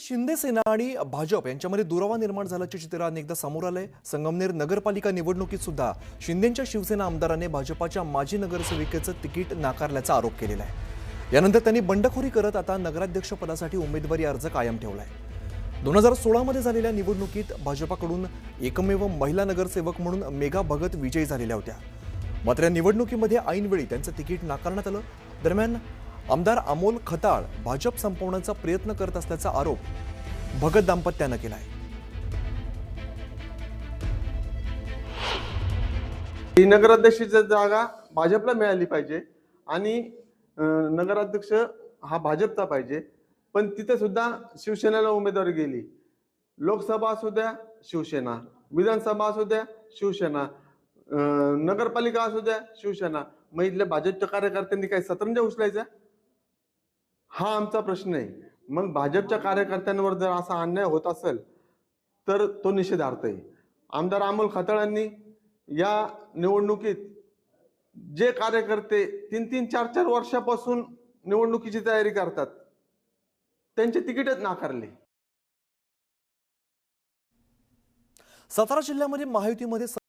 शिंदे सेना आणि भाजप यांच्यामध्ये दुरावा निर्माण झाल्याचे चित्र अनेकदा समोर आलंय. संगमनेर नगरपालिका निवडणुकीत सुद्धा शिंदेच्या शिवसेना आमदाराने भाजपाच्या माजी नगरसेविकेचं तिकीट नाकारल्याचा आरोप केलेला आहे. यानंतर त्यांनी बंडखोरी करत आता नगराध्यक्ष पदासाठी उमेदवारी अर्ज कायम ठेवलाय. दोन हजार सोळामध्ये झालेल्या निवडणुकीत भाजपाकडून एकमेव महिला नगरसेवक म्हणून मेघा भगत विजयी झालेल्या होत्या. मात्र या निवडणुकीमध्ये ऐनवेळी त्यांचं तिकीट नाकारण्यात आलं. दरम्यान आमदार अमोल खताळ भाजप संपवण्याचा प्रयत्न करत असल्याचा आरोप भगत दाम्पत्यानं आहे ही नगराध्यक्षाची जागा भाजपला मिळाली पाहिजे आणि नगराध्यक्ष हा भाजपचा पाहिजे. पण तिथे सुद्धा शिवसेनेला उमेदवारी गेली. लोकसभा असू द्या शिवसेना. विधानसभा असू द्या शिवसेना. नगरपालिका असू द्या शिवसेना. मग इथल्या भाजपच्या कार्यकर्त्यांनी काही सतरंजा उचलायचा हा आमचा प्रश्न आहे. मग भाजपच्या कार्यकर्त्यांवर जर असा अन्याय होत असेल तर तो निषेधार्थ आहे. आमदार अमोल खताळांनी या निवडणुकीत जे कार्यकर्ते तीन तीन चार चार वर्षापासून निवडणुकीची तयारी करतात त्यांचे तिकीटच नाकारले. सातारा जिल्ह्यामध्ये महायुतीमध्ये